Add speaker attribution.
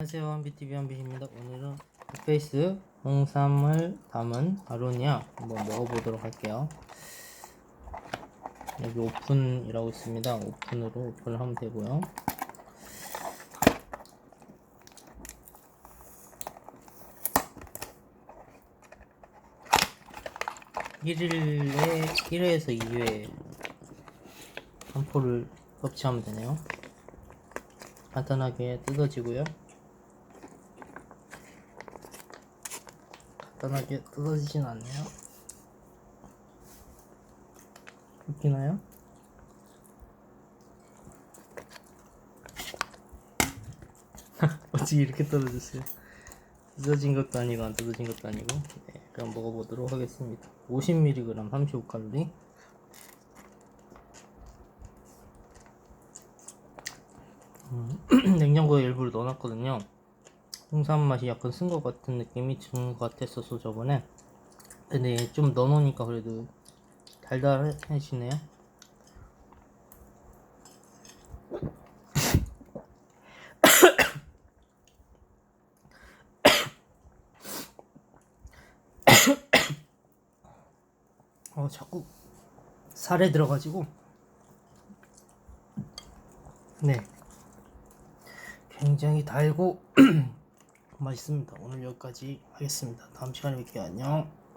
Speaker 1: 안녕하세요. 한비TV 한비입니다. 오늘은 페이스 홍삼을 담은 아로니아 한번 먹어보도록 할게요. 여기 오픈이라고 있습니다. 오픈으로 오픈을 하면 되고요. 일일에 1회에서 2회 한 포를 섭취하면 되네요. 간단하게 뜯어지고요 간단하게 뜯어지진 않네요. 웃기나요? 어찌 이렇게 떨어졌어요? 뜯어진 것도 아니고 안 뜯어진 것도 아니고 네, 그럼 먹어보도록 하겠습니다. 50mg 35칼로리 음, 냉장고에 일부러 넣어놨거든요. 홍삼 맛이 약간 쓴 것 같은 느낌이 드는 것 같았었어 저번에. 근데 좀 넣어놓으니까 그래도 달달해지네요. 어 자꾸 살에 들어가지고. 네. 굉장히 달고 맛있습니다. 오늘 여기까지 하겠습니다. 다음 시간에 뵐게요. 안녕.